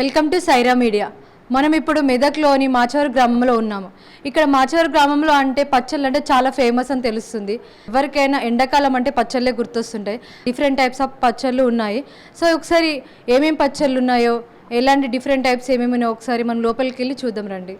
Welcome to Sye Raa media. మనం ఇప్పుడు మెదక్లోని మాచవరం గ్రామంలో ఉన్నాము. ఇక్కడ మాచవరం గ్రామంలో అంటే పచ్చళ్ళు అంటే చాలా ఫేమస్ అని తెలుస్తుంది. ఎవరికైనా ఎండాకాలం అంటే పచ్చళ్ళే గుర్తొస్తుంటాయి. డిఫరెంట్ టైప్స్ ఆఫ్ పచ్చళ్ళు ఉన్నాయి. సో ఒకసారి ఏమేమి పచ్చళ్ళు ఉన్నాయో ఎలాంటి డిఫరెంట్ టైప్స్ ఏమేమి ఉన్నాయో ఒకసారి మనం లోపలికి వెళ్ళి చూద్దాం రండి.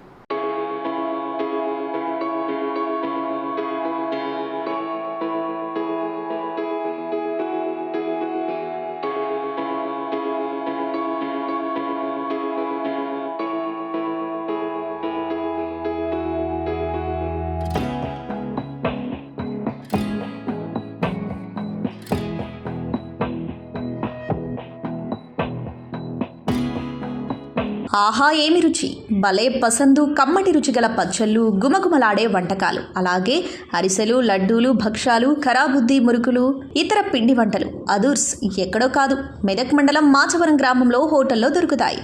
ఆహా ఏమి రుచి? భలే పసందు కమ్మటి రుచి గల పచ్చళ్ళు గుమగుమలాడే వంటకాలు. అలాగే అరిసెలు లడ్డూలు భక్షాలు ఖరాబుద్ది మురుకులు ఇతర పిండి వంటలు. అదూర్స్ ఎక్కడో కాదు. మెదక్ మండలం మాచవరం గ్రామంలో హోటల్లో దొరుకుతాయి.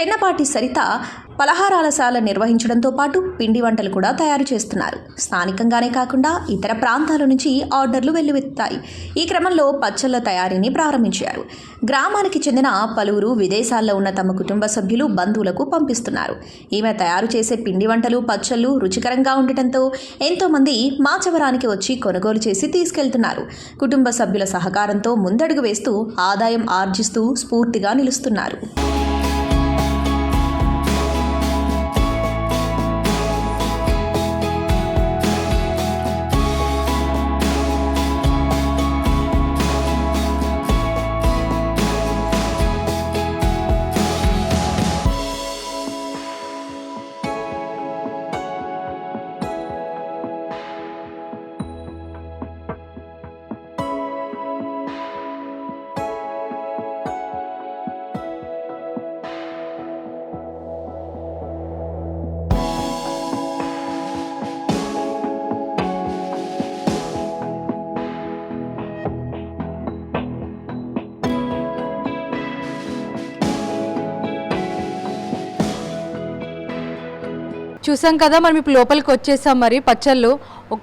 చెన్నపాటి సరిత పలహారాల శాల నిర్వహించడంతో పాటు పిండి వంటలు కూడా తయారు చేస్తున్నారు. స్థానికంగానే కాకుండా ఇతర ప్రాంతాల నుంచి ఆర్డర్లు వెల్లువెత్తాయి. ఈ క్రమంలో పచ్చళ్ళ తయారీని ప్రారంభించారు. గ్రామానికి చెందిన పలువురు విదేశాల్లో ఉన్న తమ కుటుంబ సభ్యులు బంధువులకు పంపిస్తున్నారు. ఈమె తయారు చేసే పిండి వంటలు పచ్చళ్ళు రుచికరంగా ఉండటంతో ఎంతోమంది మాచవరానికి వచ్చి కొనుగోలు చేసి తీసుకెళ్తున్నారు. కుటుంబ సభ్యుల సహకారంతో ముందడుగు వేస్తూ ఆదాయం ఆర్జిస్తూ స్ఫూర్తిగా నిలుస్తున్నారు. చూసాం కదా మనం ఇప్పుడు లోపలికి వచ్చేసాం మరి పచ్చళ్ళు.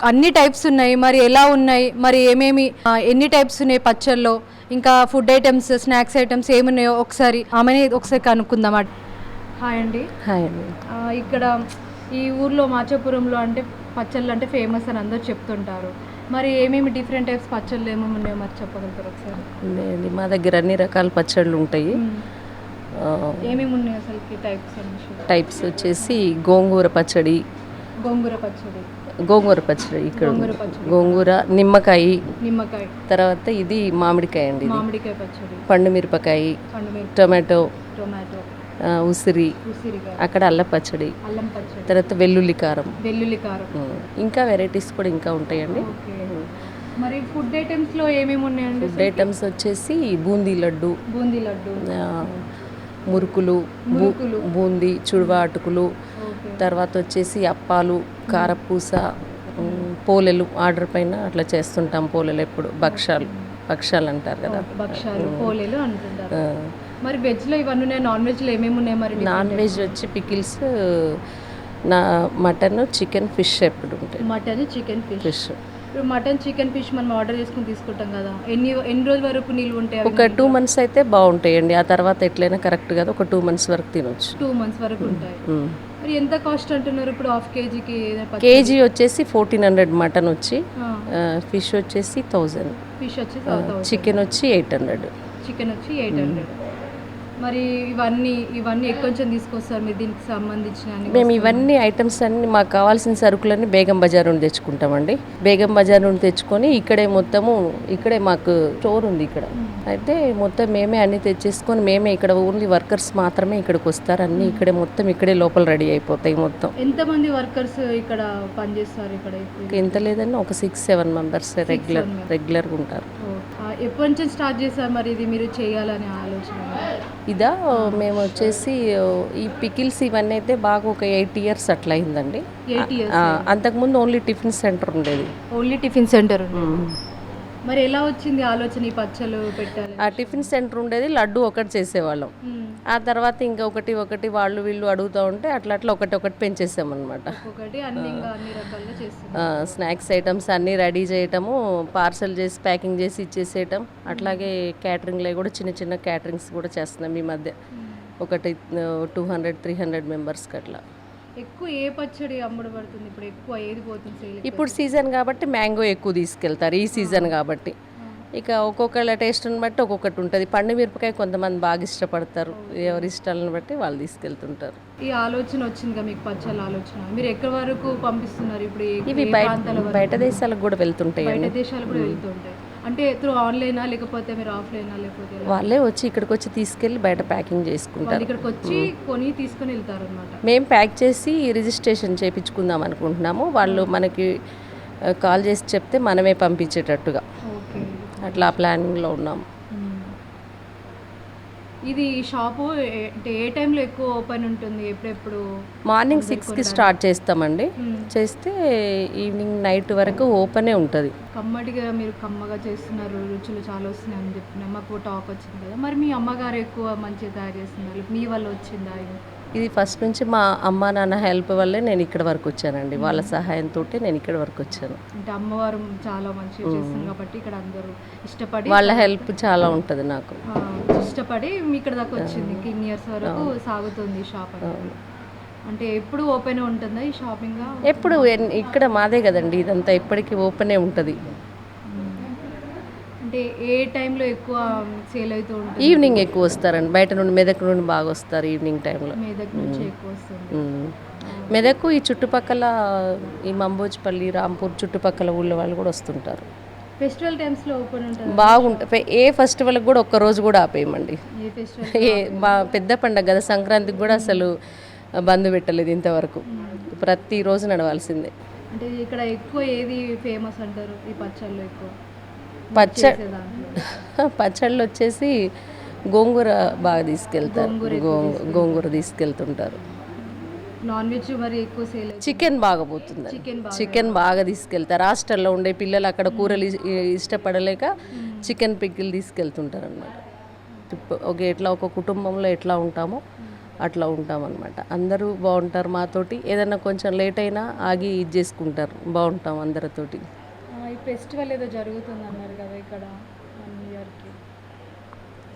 అన్ని టైప్స్ ఉన్నాయి మరి ఎలా ఉన్నాయి మరి ఏమేమి ఎన్ని టైప్స్ ఉన్నాయి పచ్చళ్ళు ఇంకా ఫుడ్ ఐటమ్స్ స్నాక్స్ ఐటమ్స్ ఏమున్నాయో ఒకసారి ఆమెని ఒకసారి కనుక్కుందాం హాయ్ అండి. హాయ్ అండి. ఇక్కడ ఈ ఊర్లో మాచాపురంలో అంటే పచ్చళ్ళు అంటే ఫేమస్ అని అందరూ చెప్తుంటారు. మరి ఏమేమి డిఫరెంట్ టైప్స్ పచ్చళ్ళు ఏమేమి ఉన్నాయో మరి చెప్పగలుగుతారు ఒకసారి? మా దగ్గర అన్ని రకాల పచ్చళ్ళు ఉంటాయి. టైప్స్ వచ్చేసి గోంగూర పచ్చడి. గోంగూర పచ్చడి. గోంగూర పచ్చడి ఇక్కడ. గోంగూర నిమ్మకాయ. నిమ్మకాయ. తర్వాత ఇది మామిడికాయ అండి మామిడికాయ పచ్చడి. పండు మిరపకాయ టొమాటో టొమాటో. ఉసిరి. అక్కడ అల్ల పచ్చడి. అల్లం పచ్చడి. తర్వాత వెల్లుల్లి కారం. వెల్లుల్లి కారం. ఇంకా వెరైటీస్ కూడా ఇంకా ఉంటాయండి. మరి ఫుడ్ ఐటమ్స్లో ఏమేమి ఉన్నాయండి ఫుడ్ ఐటమ్స్ వచ్చేసి బూందీ లడ్డు. బూందీ లడ్డు. మురుకులు. బూందీ చుడువ అటుకులు తర్వాత వచ్చేసి అప్పాలు కారపూస పోలెలు ఆర్డర్ పైన అట్లా చేస్తుంటాం పోలెలు ఎప్పుడు భక్షాలు భక్షాలు అంటారు కదా. భక్షాలు పోలేలు అంటుంటారు. మరి వెజ్లో ఇవన్నీ ఉన్నాయి? నాన్ వెజ్లో ఏమేమి ఉన్నాయి మరి నాన్ వెజ్ వచ్చి పికిల్స్ నా మటన్ చికెన్ ఫిష్ ఎప్పుడు ఉంటాయి. Mutton chicken fish. ఫిష్. ఇప్పుడు మటన్ చికెన్ ఫిష్ మనం ఆర్డర్ చేసుకుని తీసుకుంటాం కదా. ఎన్ని ఎన్ని రోజుల వరకు నిల్వ ఉంటాయి ఒక టూ మంత్స్ అయితే బాగుంటాయండి. ఆ తర్వాత ఎట్లయినా కరెక్ట్ కాదు ఒక టూ మంత్స్ వరకు తినొచ్చు. టూ మంత్స్ వరకు ఉంటాయి. మరి ఎంత కాస్ట్ అంటున్నారు ఇప్పుడు హాఫ్ కేజీకి కేజీ వచ్చేసి ఫోర్టీన్ హండ్రెడ్ మటన్ వచ్చి. ఫిష్ వచ్చేసి థౌజండ్. ఫిష్ వచ్చి చికెన్ వచ్చి ఎయిట్ హండ్రెడ్. చికెన్ వచ్చి ఎయిట్ హండ్రెడ్. మరి ఇవన్నీ ఇవన్నీ ఎక్కువ కొంచెం తీసుకొస్తారు మీరు దీనికి సంబంధించిన మేము ఇవన్నీ ఐటమ్స్ అన్ని మాకు కావాల్సిన సరుకులన్నీ బేగం బజార్ నుండి తెచ్చుకుంటామండి. బేగం బజార్ నుండి తెచ్చుకొని ఇక్కడే మొత్తము ఇక్కడే మాకు స్టోర్ ఉంది ఇక్కడ. అయితే మొత్తం మేమే అన్ని తెచ్చేసుకొని మేమే ఇక్కడ ఓన్లీ వర్కర్స్ మాత్రమే ఇక్కడికి వస్తారు. అన్ని ఇక్కడే మొత్తం ఇక్కడే లోపల రెడీ అయిపోతాయి మొత్తం. ఎంతమంది వర్కర్స్ ఇక్కడ పనిచేస్తారు ఇక్కడ? ఎంత లేదన్నా ఒక సిక్స్ సెవెన్ మెంబర్స్ రెగ్యులర్ రెగ్యులర్గా ఉంటారు. ఎప్పటి నుంచి స్టార్ట్ చేశారు మరి ఇది మీరు చేయాలనే ఆలోచన? ఇదా మేము వచ్చేసి ఈ పికిల్స్ ఇవన్నీ అయితే బాగా ఒక ఎయిట్ ఇయర్స్ అట్లా అయిందండి అంతకుముందు ఓన్లీ టిఫిన్ సెంటర్ ఉండేది. ఓన్లీ టిఫిన్ సెంటర్ మరి ఎలా వచ్చింది ఆలోచన ఈ పచ్చళ్ళు పెట్టాలి ఆ టిఫిన్ సెంటర్ ఉండేది లడ్డు ఒకటి చేసేవాళ్ళం. ఆ తర్వాత ఇంకా ఒకటి ఒకటి వాళ్ళు వీళ్ళు అడుగుతూ ఉంటే అట్లా అట్లా ఒకటి ఒకటి రకాలుగా చేస్తుంది స్నాక్స్ ఐటమ్స్ అన్నీ రెడీ చేయటము పార్సల్ చేసి ప్యాకింగ్ చేసి ఇచ్చేసేయటం. అట్లాగే క్యాటరింగ్లో కూడా చిన్న చిన్న క్యాటరింగ్స్ కూడా చేస్తున్నాం ఈ మధ్య. ఒకటి టూ హండ్రెడ్ త్రీ హండ్రెడ్ మెంబర్స్కి అట్లా. ఎక్కువ ఏ పచ్చడి అమ్ముడుపడుతుంది ఇప్పుడు ఎక్కువ ఏది పోతుంది ఇప్పుడు సీజన్ కాబట్టి మ్యాంగో ఎక్కువ తీసుకెళ్తారు ఈ సీజన్ కాబట్టి. ఇక ఒక్కొక్కళ్ళ టేస్ట్ని బట్టి ఒక్కొక్కటి ఉంటుంది. పండు మిరపకాయ కొంతమంది బాగా ఇష్టపడతారు. ఎవరి ఇష్టాలను బట్టి వాళ్ళు తీసుకెళ్తుంటారు. ఈ ఆలోచన వచ్చిందిగా మీకు పచ్చళ్ళ ఆలోచన? మీరు ఎక్కడి వరకు పంపిస్తున్నారు ఇప్పుడు ఇవి? బయట దేశాలకు కూడా వెళ్తుంటాయి బయట దేశాలు కూడా వెళ్తుంటాయి. అంటే త్రూ ఆన్లైనా లేకపోతే మీరు ఆఫ్లైనా లేకపోతే? వాళ్ళే వచ్చి ఇక్కడికి వచ్చి తీసుకెళ్ళి బయట ప్యాకింగ్ చేసుకుంటారు. ఇక్కడికి వచ్చి కొని తీసుకొని వెళ్తారు అనమాట మేము ప్యాక్ చేసి రిజిస్ట్రేషన్ చేయించుకుందాం అనుకుంటున్నాము. వాళ్ళు మనకి కాల్ చేసి చెప్తే మనమే పంపించేటట్టుగా. ఓకే. అట్లా ప్లానింగ్లో ఉన్నాము. ఇది షాపు ఏ- టైంలో ఎక్కువ ఓపెన్ ఉంటుంది? ఎప్పుడెప్పుడు? మార్నింగ్ సిక్స్కి స్టార్ట్ చేస్తామండి. చేస్తే ఈవినింగ్ నైట్ వరకు ఓపెనే ఉంటుంది. కమ్మటిగా మీరు కమ్మగా చేస్తున్నారు రుచులు చాలా వస్తున్నాయి అని చెప్పిన మాకు టాక్ వచ్చింది కదా. మరి మీ అమ్మగారు ఎక్కువ మంచిగా తయారు చేస్తున్నారు. మీ వల్ల వచ్చిందా ఇది? ఇది ఫస్ట్ నుంచి మా అమ్మ నాన్న హెల్ప్ వల్లే నేను ఇక్కడ వరకు వచ్చానండి. వాళ్ళ సహాయంతో నేను ఇక్కడ వరకు వచ్చాను. అంటే అమ్మవారు చాలా మంచిగా చేస్తుంది కాబట్టి ఇక్కడ అందరూ ఇష్టపడి వాళ్ళ హెల్ప్ చాలా ఉంటుంది నాకు. ఇష్టపడి ఇక్కడ దాకా వచ్చింది. ఇన్ని ఇయర్స్ వరకు సాగుతుంది షాప్ అంటే ఎప్పుడు ఓపెన్ ఉంటుందా ఈ షాపింగ్? ఎప్పుడు ఇక్కడ మాదే కదండి. ఇదంతా ఎప్పటికీ ఓపెనే ఉంటుంది. అంటే ఏ టైంలో ఎక్కువ సేల్ అవుతూ ఉంటుంది? ఈవినింగ్ ఎక్కువ వస్తారండి. బయట నుండి మెదక్ నుండి బాగా వస్తారు ఈవినింగ్ టైంలో. మెదక్ నుంచి ఎక్కువ వస్తుంది. మెదక్ ఈ చుట్టుపక్కల ఈ మంబోజ్పల్లి రాంపూర్ చుట్టుపక్కల ఊళ్ళో వాళ్ళు కూడా వస్తుంటారు. ఫెస్టివల్ టైమ్స్లో ఓపెన్ ఉంటుంది? బాగుంటుంది ఏ ఫెస్టివల్కి కూడా ఒక్క రోజు కూడా ఆపేయమండి. ఏ మా పెద్ద పండగ కదా సంక్రాంతికి కూడా అసలు బంద్ పెట్టలేదు ఇంతవరకు. ప్రతిరోజు నడవాల్సిందే. అంటే ఇక్కడ ఎక్కువ ఏది ఫేమస్ అంటారు? ఈ పచ్చళ్ళు ఎక్కువ. పచ్చ పచ్చళ్ళు వచ్చేసి గోంగూర బాగా తీసుకెళ్తారు. గోంగూర గోంగూర తీసుకెళ్తుంటారు. నాన్ వెజ్ మరి ఎక్కువ సేల్ చికెన్ బాగా పోతుంది చికెన్ బాగా తీసుకెళ్తారు. హాస్టల్లో ఉండే పిల్లలు అక్కడ కూరలు ఇష్టపడలేక చికెన్ పిక్కిలు తీసుకెళ్తుంటారు అనమాట ఒక ఎట్లా ఒక కుటుంబంలో ఎట్లా ఉంటామో అట్లా ఉంటాం అనమాట అందరూ బాగుంటారు మాతోటి. ఏదైనా కొంచెం లేట్ అయినా ఆగి ఇది చేసుకుంటారు. బాగుంటాం అందరితోటి. ఫెస్టివల్ ఏదో జరుగుతుంది అన్నారు కదా ఇక్కడ వన్ ఇయర్కి.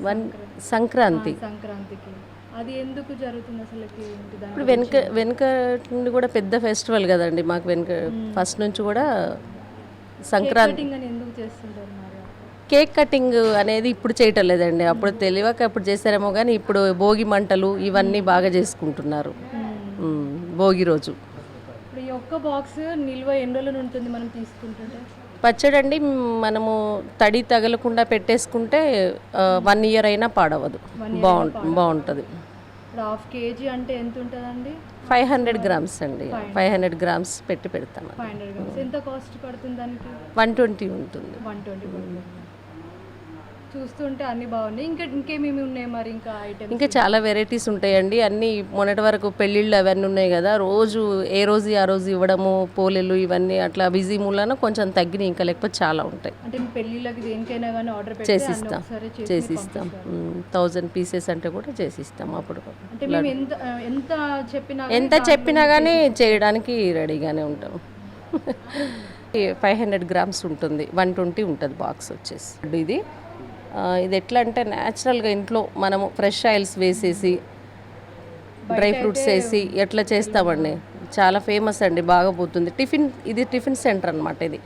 వన్ సంక్రాంతి. సంక్రాంతికి. అది ఎందుకు జరుగుతుంది దాని ఇప్పుడు వెనుక వెనుక నుండి కూడా పెద్ద ఫెస్టివల్ కదండి మాకు వెనుక ఫస్ట్ నుంచి కూడా సంక్రాంతి. ఎందుకు చేస్తుంటారు కేక్ కటింగ్ అనేది ఇప్పుడు చేయటం లేదండి. అప్పుడు తెలియక అప్పుడు చేశారేమో కానీ ఇప్పుడు భోగి మంటలు ఇవన్నీ బాగా చేసుకుంటున్నారు. భోగి రోజు. ఇప్పుడు ఈ ఒక్క బాక్స్ నిల్వ ఎన్ని రోజులు ఉంటుంది మనం తీసుకుంటుంటే? పచ్చడి అండి మనము తడి తగలకుండా పెట్టేసుకుంటే వన్ ఇయర్ అయినా పాడవదు. బాగుంటుంది. బాగుంటుంది హాఫ్ కేజీ అంటే ఎంత ఉంటుందండి ఫైవ్ హండ్రెడ్ గ్రామ్స్ అండి. ఫైవ్ హండ్రెడ్ గ్రామ్స్ పెట్టి పెడతాను ఎంత కాస్ట్ పడుతుంది దానికి? వన్ ట్వంటీ ఉంటుంది. వన్ ట్వంటీ చూస్తుంటే అన్ని బాగున్నాయి. ఇంకా ఇంకేమేమి ఉన్నాయి మరి ఇంకా ఐటమ్స్ ఇంకా చాలా వెరైటీస్ ఉంటాయండి. అన్నీ మొన్నటి వరకు పెళ్ళిళ్ళు అవన్నీ ఉన్నాయి కదా. రోజు ఏ రోజు ఆ రోజు ఇవ్వడము పోలేలు ఇవన్నీ అట్లా బిజీ మూలన కొంచెం తగ్గినాయి. ఇంకా లేకపోతే చాలా ఉంటాయి. అంటే పెళ్ళిళ్ళకి దేనికైనా కానీ ఆర్డర్ చేసిస్తాం. చేసిస్తాం. థౌజండ్ పీసెస్ అంటే కూడా చేసిస్తాం అప్పుడు. అంటే మేము ఎంత ఎంత చెప్పినా ఎంత చెప్పినా కానీ చేయడానికి రెడీగానే ఉంటాం. ఫైవ్ హండ్రెడ్ గ్రామ్స్ ఉంటుంది. వన్ ట్వంటీ ఉంటుంది బాక్స్ వచ్చేసి. ఇది ఇది ఎట్లా అంటే న్యాచురల్గా ఇంట్లో మనము ఫ్రెష్ ఆయిల్స్ వేసేసి డ్రై ఫ్రూట్స్ వేసి ఎట్లా చేస్తామండి? చాలా ఫేమస్ అండి బాగా పోతుంది. టిఫిన్ ఇది టిఫిన్ సెంటర్ అనమాట ఇది.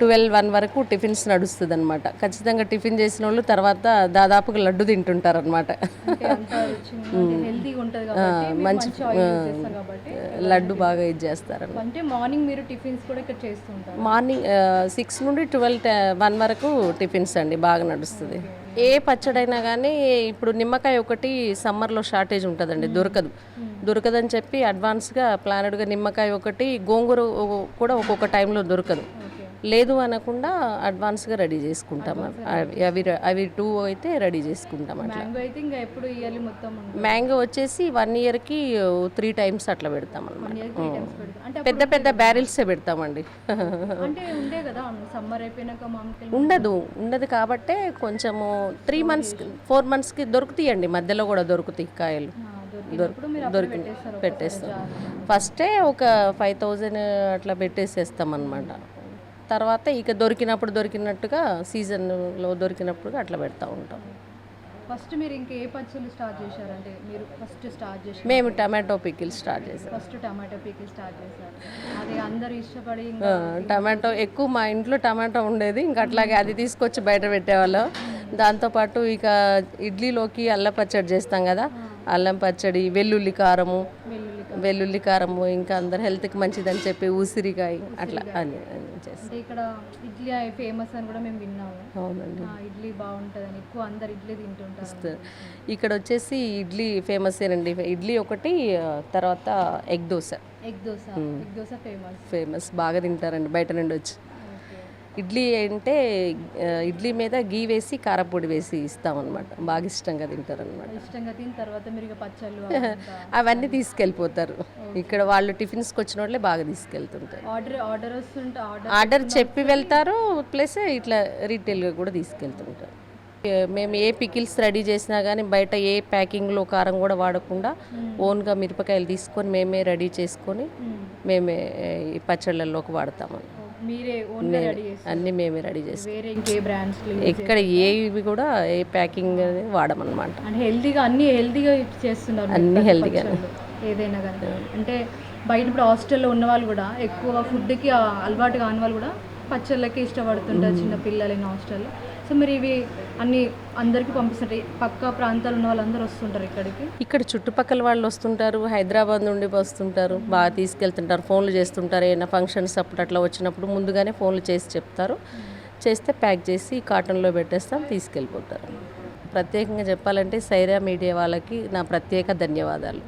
ట్వెల్వ్ వన్ వరకు టిఫిన్స్ నడుస్తుంది అనమాట ఖచ్చితంగా టిఫిన్ చేసిన వాళ్ళు తర్వాత దాదాపుగా లడ్డు తింటుంటారు అనమాట మంచి చేస్తారు లడ్డు బాగా ఇది చేస్తారన్నమాట. అంటే మార్నింగ్ మీరు టిఫిన్స్ కూడా ఇక్కడ చేస్తుంటారు మార్నింగ్ సిక్స్ నుండి ట్వెల్వ్ వన్ వరకు టిఫిన్స్ అండి బాగా నడుస్తుంది. ఏ పచ్చడైనా కానీ ఇప్పుడు నిమ్మకాయ ఒకటి సమ్మర్లో షార్టేజ్ ఉంటుందండి దొరకదు. దొరకదని చెప్పి అడ్వాన్స్గా ప్లానెడ్గా నిమ్మకాయ ఒకటి గోంగూర కూడా ఒక్కొక్క టైంలో దొరకదు. లేదు అనకుండా అడ్వాన్స్గా రెడీ చేసుకుంటాం. అవి అవి అవి టూ అయితే రెడీ చేసుకుంటాం అట్లా. మ్యాంగో ఎప్పుడు మొత్తం వచ్చేసి వన్ ఇయర్కి త్రీ టైమ్స్ అట్లా పెడతాం. అనమాట పెద్ద పెద్ద బ్యారెల్సే పెడతామండి. అంటే ఉండే కదా సమ్మర్ అయిపోయినాక మామిడికాయలు ఉండదు ఉండదు కాబట్టే కొంచెము త్రీ మంత్స్ ఫోర్ మంత్స్కి దొరుకుతాయండి. మధ్యలో కూడా దొరుకుతాయి కాయలు. దొరికి పెట్టేస్తాం. ఫస్టే ఒక ఫైవ్ థౌజండ్ అట్లా పెట్టేసేస్తాం అనమాట తర్వాత ఇక దొరికినప్పుడు దొరికినట్టుగా సీజన్లో దొరికినప్పుడు అట్లా పెడతా ఉంటాం. ఫస్ట్ మీరు ఇంకా ఏ పచ్చళ్ళు స్టార్ట్ చేశారంటే మీరు ఫస్ట్ స్టార్ట్ చేశారు మేము టమాటో పికిల్ స్టార్ట్ చేసాం ఫస్ట్ టమాటో పీకి స్టార్ట్ చేశారు. అది అందరు ఇష్టపడి టమాటో ఎక్కువ మా ఇంట్లో టమాటో ఉండేది. ఇంకా అట్లాగే అది తీసుకొచ్చి బయట పెట్టేవాళ్ళం. దాంతోపాటు ఇక ఇడ్లీలోకి అల్లం పచ్చడి చేస్తాం కదా. అల్లం పచ్చడి వెల్లుల్లి కారము వెల్లుల్లి కారము ఇంకా అందరు హెల్త్కి మంచిదని చెప్పి ఉసిరికాయ అట్లా అని చేస్తాం. ఇక్కడ ఇడ్లీ ఫేమస్ అని కూడా మేము విన్నాము. అవునండి. ఆ, ఇడ్లీ బాగుంటుందని ఎక్కువ అందరు ఇడ్లీ తింటుంటారు. ఇక్కడ వచ్చేసి ఇడ్లీ ఫేమస్ ఏనండి ఇడ్లీ ఒకటి తర్వాత egg dosa. Egg dosa egg dosa famous. Famous. బాగా తింటారండి బయట నుండి వచ్చి ఇడ్లీ అంటే ఇడ్లీ మీద గీ వేసి కారపొడి వేసి ఇస్తామన్నమాట. బాగా ఇష్టంగా తింటారనమాట ఇష్టంగా తిన్న తర్వాత మీరు పచ్చళ్ళు అవన్నీ తీసుకెళ్ళిపోతారు. ఇక్కడ వాళ్ళు టిఫిన్స్కి వచ్చిన వాళ్ళే బాగా తీసుకెళ్తుంటారు. ఆర్డర్ ఆర్డర్ వస్తుంటే ఆర్డర్ చెప్పి వెళ్తారు ప్లస్ ఇట్లా రీటైల్గా కూడా తీసుకెళ్తుంటారు. మేము ఏ పికిల్స్ రెడీ చేసినా కానీ బయట ఏ ప్యాకింగ్లో కారం కూడా వాడకుండా ఓన్గా మిరపకాయలు తీసుకొని మేమే రెడీ చేసుకొని మేమే. ఈ పచ్చళ్ళల్లోకి వాడతామని మీరే ఓన్గా రెడీ చేస్తారు. అన్నీ మేమే రెడీ చేస్తాం. వేరే ఇంకే బ్రాండ్స్ ఎక్కడ ఏవి కూడా ఏ ప్యాకింగ్ అనేది వాడమన్నమాట. అంటే హెల్తీగా అన్ని హెల్తీగా చేస్తున్నారు అన్ని. పచ్చళ్ళు. ఏదైనా కానీ. అంటే బయట ఇప్పుడు హాస్టల్లో ఉన్న వాళ్ళు కూడా ఎక్కువ ఫుడ్కి అలవాటు కాని వాళ్ళు కూడా పచ్చళ్ళకి ఇష్టపడుతుంటారు చిన్న పిల్లలైన హాస్టల్లో. సో మీరు ఇవి అన్ని అందరికీ పంపిస్తుంటారు పక్క ప్రాంతాలు ఉన్న వాళ్ళందరూ వస్తుంటారు ఇక్కడికి. ఇక్కడ చుట్టుపక్కల వాళ్ళు వస్తుంటారు హైదరాబాద్ నుండి వస్తుంటారు బాగా తీసుకెళ్తుంటారు ఫోన్లు చేస్తుంటారు. ఏమైనా ఫంక్షన్స్ అప్పుడు అట్లా వచ్చినప్పుడు ముందుగానే ఫోన్లు చేసి చెప్తారు. చేస్తే ప్యాక్ చేసి కాటన్లో పెట్టేస్తాం తీసుకెళ్ళిపోతారు. ప్రత్యేకంగా చెప్పాలంటే సైరా మీడియా వాళ్ళకి నా ప్రత్యేక ధన్యవాదాలు.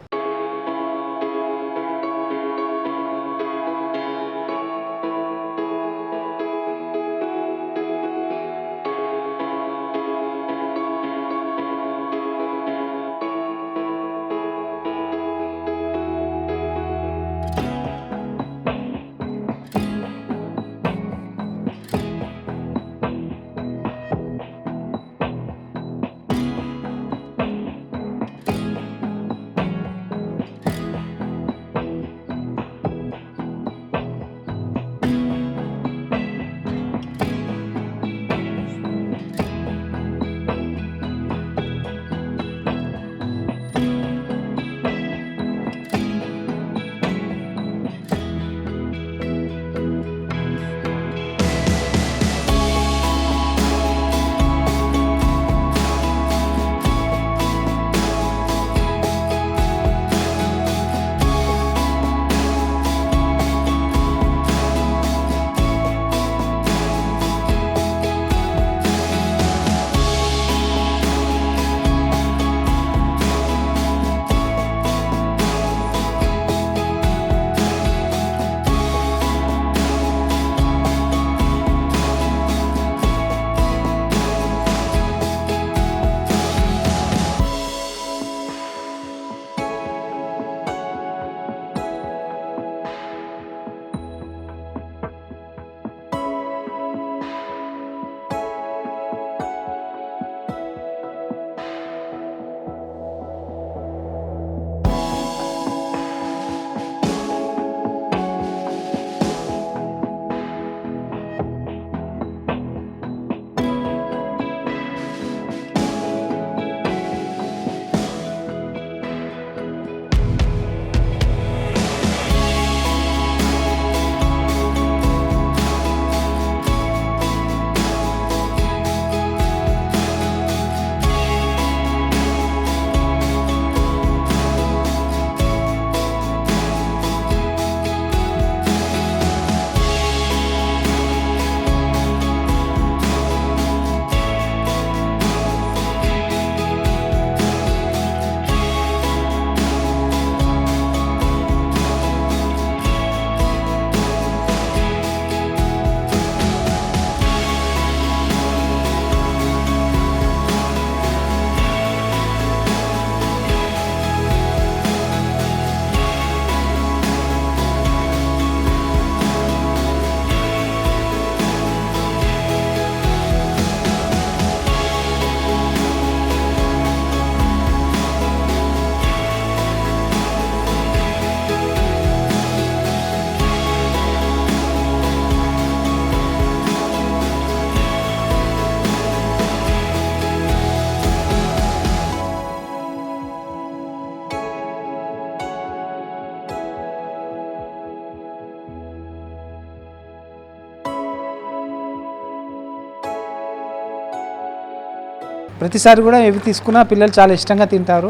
ప్రతిసారి కూడా ఏవి తీసుకున్నా పిల్లలు చాలా ఇష్టంగా తింటారు.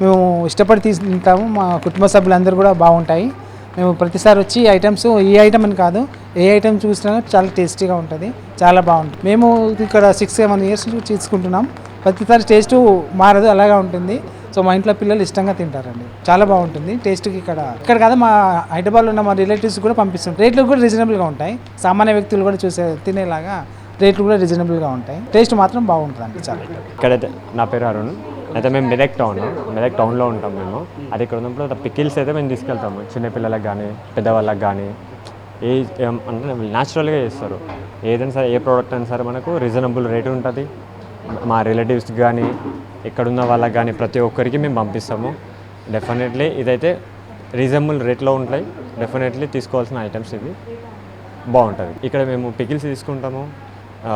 మేము ఇష్టపడి తీసి తింటాము. మా కుటుంబ సభ్యులందరూ కూడా బాగుంటాయి. మేము ప్రతిసారి వచ్చి ఐటమ్స్ ఈ ఐటమ్ అని కాదు ఏ ఐటమ్ చూసినా చాలా టేస్టీగా ఉంటుంది. చాలా బాగుంటుంది. మేము ఇక్కడ సిక్స్ సెవెన్ ఇయర్స్ తీసుకుంటున్నాం. ప్రతిసారి టేస్ట్ మారదు అలాగా ఉంటుంది. సో మా ఇంట్లో పిల్లలు ఇష్టంగా తింటారండి. చాలా బాగుంటుంది. టేస్ట్కి ఇక్కడ ఇక్కడ కాదు మా హైదరాబాద్లో ఉన్న మా రిలేటివ్స్ కూడా పంపిస్తాం రేట్లు కూడా రీజనబుల్గా ఉంటాయి. సామాన్య వ్యక్తులు కూడా చూసే తినేలాగా రేట్లు కూడా రీజనబుల్గా ఉంటాయి. టేస్ట్ మాత్రం బాగుంటుంది చాలా. ఇక్కడైతే నా పేరు అరుణ్. అయితే మేము మెదక్ టౌన్ మెదక్ టౌన్లో ఉంటాం మేము. అది ఇక్కడ ఉన్నప్పుడు పికిల్స్ అయితే మేము తీసుకెళ్తాము. చిన్నపిల్లలకు కానీ పెద్దవాళ్ళకి కానీ. ఏ అంటే న్యాచురల్గా చేస్తారు. ఏదైనా సరే ఏ ప్రోడక్ట్ అయినా సరే మనకు రీజనబుల్ రేట్ ఉంటుంది. మా రిలేటివ్స్కి కానీ ఎక్కడున్న వాళ్ళకి కానీ ప్రతి ఒక్కరికి మేము పంపిస్తాము. డెఫినెట్లీ ఇదైతే రీజనబుల్ రేట్లో ఉంటాయి. డెఫినెట్లీ తీసుకోవాల్సిన ఐటమ్స్ ఇవి. బాగుంటుంది. ఇక్కడ మేము పికిల్స్ తీసుకుంటాము.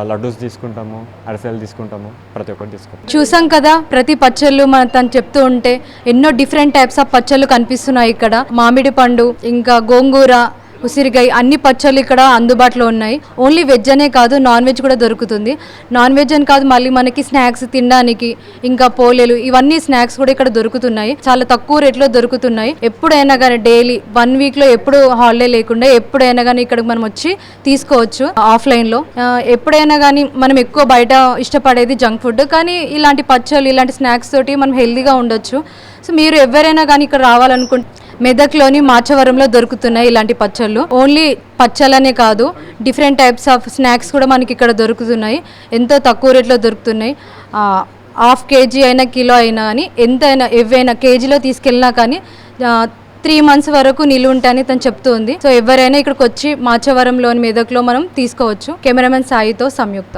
లడ్డూస్ తీసుకుంటాము అరిసెలు తీసుకుంటాము ప్రతి ఒక్కటి తీసుకుంటాము. చూసాం కదా ప్రతి పచ్చళ్ళు మన తను చెప్తూ ఉంటే ఎన్నో డిఫరెంట్ టైప్స్ ఆఫ్ పచ్చళ్ళు కనిపిస్తున్నాయి ఇక్కడ. మామిడి పండు ఇంకా గోంగూర ఉసిరికాయ అన్ని పచ్చళ్ళు ఇక్కడ అందుబాటులో ఉన్నాయి. ఓన్లీ వెజ్ అనే కాదు నాన్ వెజ్ కూడా దొరుకుతుంది. నాన్ వెజ్ అని కాదు మళ్ళీ మనకి స్నాక్స్ తినడానికి ఇంకా పోలేలు ఇవన్నీ స్నాక్స్ కూడా ఇక్కడ దొరుకుతున్నాయి. చాలా తక్కువ రేట్లో దొరుకుతున్నాయి. ఎప్పుడైనా కానీ డైలీ వన్ వీక్లో ఎప్పుడు హాలిడే లేకుండా ఎప్పుడైనా కానీ ఇక్కడ మనం వచ్చి తీసుకోవచ్చు ఆఫ్లైన్లో. ఎప్పుడైనా కానీ మనం ఎక్కువ బయట ఇష్టపడేది జంక్ ఫుడ్ కానీ ఇలాంటి పచ్చళ్ళు ఇలాంటి స్నాక్స్ తోటి మనం హెల్తీగా ఉండొచ్చు. సో మీరు ఎవరైనా కానీ ఇక్కడ రావాలనుకుంటే మెదక్లోని మాచవరంలో దొరుకుతున్నాయి ఇలాంటి పచ్చళ్ళు. ఓన్లీ పచ్చళ్ళనే కాదు డిఫరెంట్ టైప్స్ ఆఫ్ స్నాక్స్ కూడా మనకి ఇక్కడ దొరుకుతున్నాయి. ఎంతో తక్కువ రేట్లో దొరుకుతున్నాయి. హాఫ్ కేజీ అయినా కిలో అయినా అని ఎంతైనా ఎవైనా కేజీలో తీసుకెళ్ళినా కానీ త్రీ మంత్స్ వరకు నిలువ ఉంటాయని తను చెప్తుంది. సో ఎవరైనా ఇక్కడికి వచ్చి మాచవరంలోని మెదక్లో మనం తీసుకోవచ్చు. కెమెరామెన్ సాయితో సంయుక్త.